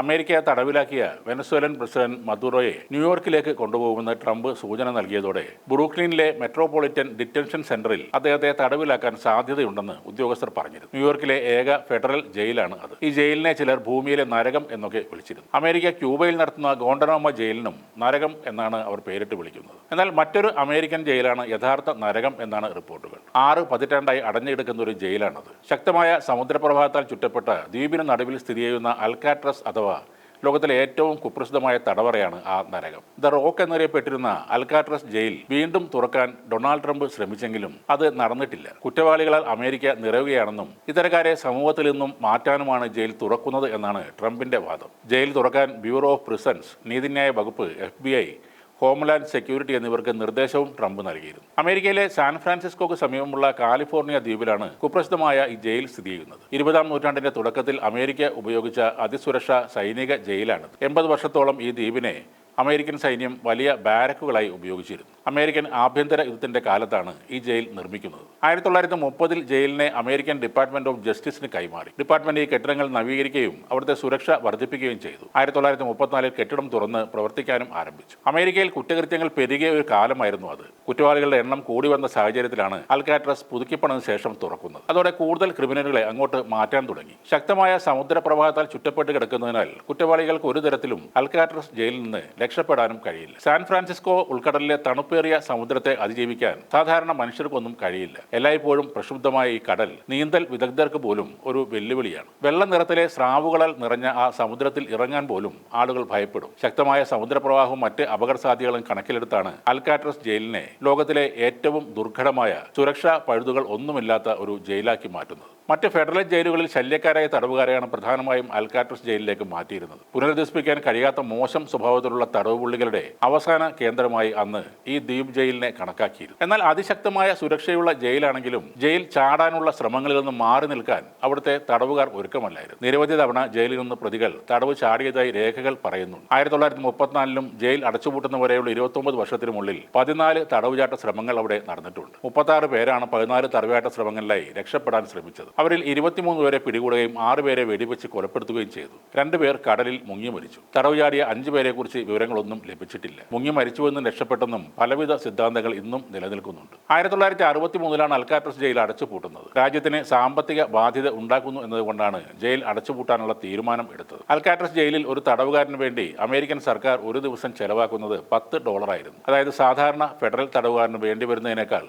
അമേരിക്കയെ തടവിലാക്കിയ Venezuelan president മദുറോയെ ന്യൂയോർക്കിലേക്ക് കൊണ്ടുപോകുമെന്ന് ട്രംപ് സൂചന നൽകിയതോടെ ബ്രൂക്ലിനിലെ മെട്രോപൊളിറ്റൻ ഡിറ്റൻഷൻ സെന്ററിൽ അദ്ദേഹത്തെ തടവിലാക്കാൻ സാധ്യതയുണ്ടെന്ന് ഉദ്യോഗസ്ഥർ പറഞ്ഞിരുന്നു. ന്യൂയോർക്കിലെ ഏക ഫെഡറൽ ജയിലാണ് അത്. ഈ ജയിലിനെ ചിലർ ഭൂമിയിലെ നരകം എന്നൊക്കെ വിളിച്ചിരുന്നു. അമേരിക്ക ക്യൂബയിൽ നടത്തുന്ന ഗോണ്ടനോമ ജയിലിനും നരകം എന്നാണ് അവർ പേരിട്ട് വിളിക്കുന്നത്. എന്നാൽ മറ്റൊരു അമേരിക്കൻ ജയിലാണ് യഥാർത്ഥ നരകം എന്നാണ് റിപ്പോർട്ടുകൾ. ആറ് പതിറ്റാണ്ടായി അടഞ്ഞെടുക്കുന്ന ഒരു ജയിലാണത്. ശക്തമായ സമുദ്രപ്രവാഹത്താൽ ചുറ്റപ്പെട്ട ദ്വീപിന് നടുവിൽ സ്ഥിതി ചെയ്യുന്ന അൽക്കാട്രസ് അഥവാ ലോകത്തിലെ ഏറ്റവും കുപ്രസിദ്ധമായ തടവറയാണ് ആ നരകം. ദ റോക്ക് എന്നറിയപ്പെട്ടിരുന്ന അൽക്കാട്രസ് ജയിൽ വീണ്ടും തുറക്കാൻ ഡൊണാൾഡ് ട്രംപ് ശ്രമിച്ചെങ്കിലും അത് നടന്നിട്ടില്ല. കുറ്റവാളികളാൽ അമേരിക്ക നിറയുകയാണെന്നും ഇത്തരക്കാരെ സമൂഹത്തിൽ നിന്നും മാറ്റാനുമാണ് ജയിൽ തുറക്കുന്നത് എന്നാണ് ട്രംപിന്റെ വാദം. ജയിൽ തുറക്കാൻ ബ്യൂറോ ഓഫ് പ്രിസൺസ് നീതിന്യായ വകുപ്പ് എഫ് ഹോംലാൻഡ് സെക്യൂരിറ്റി എന്നിവർക്ക് നിർദ്ദേശവും ട്രംപ് നൽകിയിരുന്നു. അമേരിക്കയിലെ സാൻ ഫ്രാൻസിസ്കോക്ക് സമീപമുള്ള കാലിഫോർണിയ ദ്വീപിലാണ് കുപ്രസിദ്ധമായ ഈ ജയിൽ സ്ഥിതി ചെയ്യുന്നത്. ഇരുപതാം നൂറ്റാണ്ടിന്റെ തുടക്കത്തിൽ അമേരിക്ക ഉപയോഗിച്ച അതിസുരക്ഷ സൈനിക ജയിലാണിത്. എൺപത് വർഷത്തോളം ഈ ദ്വീപിനെ അമേരിക്കൻ സൈന്യം വലിയ ബാരക്കുകളായി ഉപയോഗിച്ചിരുന്നു. അമേരിക്കൻ ആഭ്യന്തര യുദ്ധത്തിന്റെ കാലത്താണ് ഈ ജയിൽ നിർമ്മിക്കുന്നത്. ആയിരത്തി തൊള്ളായിരത്തി മുപ്പതിൽ ജയിലിനെ അമേരിക്കൻ ഡിപ്പാർട്ട്മെന്റ് ഓഫ് ജസ്റ്റിസിന് കൈമാറി. ഡിപ്പാർട്ട്മെന്റ് ഈ കെട്ടിടങ്ങൾ നവീകരിക്കുകയും അവിടുത്തെ സുരക്ഷ വർദ്ധിപ്പിക്കുകയും ചെയ്തു. ആയിരത്തി തൊള്ളായിരത്തി മുപ്പത്തിനാലിൽ കെട്ടിടം തുറന്ന് പ്രവർത്തിക്കാനും ആരംഭിച്ചു. അമേരിക്കയിൽ കുറ്റകൃത്യങ്ങൾ പെരുകിയ ഒരു കാലമായിരുന്നു അത്. കുറ്റവാളികളുടെ എണ്ണം കൂടി വന്ന സാഹചര്യത്തിലാണ് അൽക്കാട്രസ് പുതുക്കിപ്പണതിന് ശേഷം തുറക്കുന്നത്. അതോടെ കൂടുതൽ ക്രിമിനലുകളെ അങ്ങോട്ട് മാറ്റാൻ തുടങ്ങി. ശക്തമായ സമുദ്രപ്രവാഹത്താൽ ചുറ്റപ്പെട്ട് കിടക്കുന്നതിനാൽ കുറ്റവാളികൾക്ക് ഒരു തരത്തിലും അൽക്കാട്രസ് ജയിലിൽ നിന്ന് രക്ഷപ്പെടാനും കഴിയില്ല. സാൻ ഫ്രാൻസിസ്കോ ഉൾക്കടലിലെ തണുപ്പേറിയ സമുദ്രത്തെ അതിജീവിക്കാൻ സാധാരണ മനുഷ്യർക്കൊന്നും കഴിയില്ല. എല്ലായ്പ്പോഴും പ്രക്ഷുബ്ധമായ ഈ കടൽ നീന്തൽ വിദഗ്ധർക്ക് പോലും ഒരു വെല്ലുവിളിയാണ്. വെള്ള നിറത്തിലെ സ്രാവുകളാൽ നിറഞ്ഞ ആ സമുദ്രത്തിൽ ഇറങ്ങാൻ പോലും ആളുകൾ ഭയപ്പെടും. ശക്തമായ സമുദ്രപ്രവാഹവും മറ്റ് അപകട സാധ്യതകളും കണക്കിലെടുത്താണ് അൽക്കാട്രസ് ജയിലിനെ ലോകത്തിലെ ഏറ്റവും ദുർഘടമായ സുരക്ഷാ പഴുതുകൾ ഒന്നുമില്ലാത്ത ഒരു ജയിലാക്കി മാറ്റുന്നത്. മറ്റ് ഫെഡറൽ ജയിലുകളിൽ ശല്യക്കാരായ തടവുകാരെയാണ് പ്രധാനമായും അൽക്കാട്രസ് ജയിലിലേക്ക് മാറ്റിയിരുന്നത്. പുനരധിവസിപ്പിക്കാൻ കഴിയാത്ത മോശം സ്വഭാവത്തിലുള്ള തടവ് പുള്ളികളുടെ അവസാന കേന്ദ്രമായി അന്ന് ഈ ദ്വീപ് ജയിലിനെ കണക്കാക്കിയിരുന്നു. എന്നാൽ അതിശക്തമായ സുരക്ഷയുള്ള ജയിലാണെങ്കിലും ജയിൽ ചാടാനുള്ള ശ്രമങ്ങളിൽ നിന്ന് മാറി നിൽക്കാൻ അവിടുത്തെ തടവുകാർ ഒരുക്കമല്ലായിരുന്നു. നിരവധി തവണ ജയിലിൽ നിന്ന് പ്രതികൾ തടവ് ചാടിയതായി രേഖകൾ പറയുന്നു. ആയിരത്തി തൊള്ളായിരത്തി മുപ്പത്തിനാലിലും ജയിൽ അടച്ചുപൂട്ടുന്നവരെയുള്ള ഇരുപത്തൊമ്പത് വർഷത്തിനുള്ളിൽ പതിനാല് തടവുചാട്ട ശ്രമങ്ങൾ അവിടെ നടന്നിട്ടുണ്ട്. മുപ്പത്താറ് പേരാണ് പതിനാല് തടവുചാട്ട ശ്രമങ്ങളിലായി രക്ഷപ്പെടാൻ ശ്രമിച്ചത്. അവരിൽ ഇരുപത്തിമൂന്ന് പേരെ പിടികൂടുകയും ആറുപേരെ വെടിവെച്ച് കൊലപ്പെടുത്തുകയും ചെയ്തു. രണ്ടുപേർ കടലിൽ മുങ്ങി മരിച്ചു. തടവുചാടിയ അഞ്ചു പേരെ കുറിച്ച് വിവരങ്ങളൊന്നും ലഭിച്ചിട്ടില്ല. മുങ്ങി മരിച്ചുവെന്നും രക്ഷപ്പെട്ടെന്നും പലവിധ സിദ്ധാന്തങ്ങൾ ഇന്നും നിലനിൽക്കുന്നുണ്ട്. ആയിരത്തി തൊള്ളായിരത്തി അറുപത്തി മൂന്നിലാണ് അൽക്കാട്രസ് ജയിൽ അടച്ചുപൂട്ടുന്നത്. രാജ്യത്തിന് സാമ്പത്തിക ബാധ്യത ഉണ്ടാക്കുന്നു എന്നതുകൊണ്ടാണ് ജയിൽ അടച്ചുപൂട്ടാനുള്ള തീരുമാനം എടുത്തത്. അൽക്കാട്രസ് ജയിലിൽ ഒരു തടവുകാരന് വേണ്ടി അമേരിക്കൻ സർക്കാർ ഒരു ദിവസം ചെലവാക്കുന്നത് പത്ത് ഡോളറായിരുന്നു. അതായത് സാധാരണ ഫെഡറൽ തടവുകാരന് വേണ്ടി വരുന്നതിനേക്കാൾ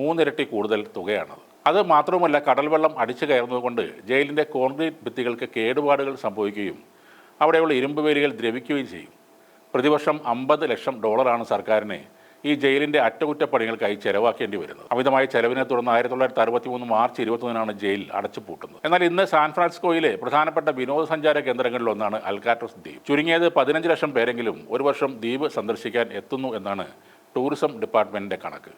മൂന്നിരട്ടി കൂടുതൽ തുകയാണത്. അത് മാത്രവുമല്ല കടൽവെള്ളം അടിച്ചു കയറുന്നതുകൊണ്ട് ജയിലിന്റെ കോൺക്രീറ്റ് ഭിത്തികൾക്ക് കേടുപാടുകൾ സംഭവിക്കുകയും അവിടെയുള്ള ഇരുമ്പ് വേരുകൾ ദ്രവിക്കുകയും ചെയ്യും. പ്രതിവർഷം അമ്പത് ലക്ഷം ഡോളറാണ് സർക്കാരിനെ ഈ ജയിലിന്റെ അറ്റകുറ്റപ്പണികൾക്കായി ചെലവാക്കേണ്ടി വരുന്നത്. അമിതമായ ചെലവിനെ തുടർന്ന് ആയിരത്തി തൊള്ളായിരത്തി അറുപത്തി മൂന്ന് മാർച്ച് ഇരുപത്തൊന്നിനാണ് ജയിൽ അടച്ചുപൂട്ടുന്നത്. എന്നാൽ ഇന്ന് സാൻ ഫ്രാൻസിസ്കോയിലെ പ്രധാനപ്പെട്ട വിനോദസഞ്ചാര കേന്ദ്രങ്ങളിലൊന്നാണ് അൽക്കാട്രസ് ദ്വീപ്. ചുരുങ്ങിയത് പതിനഞ്ച് ലക്ഷം പേരെങ്കിലും ഒരു വർഷം ദ്വീപ് സന്ദർശിക്കാൻ എത്തുന്നു എന്നാണ് ടൂറിസം ഡിപ്പാർട്ട്മെന്റിന്റെ കണക്ക്.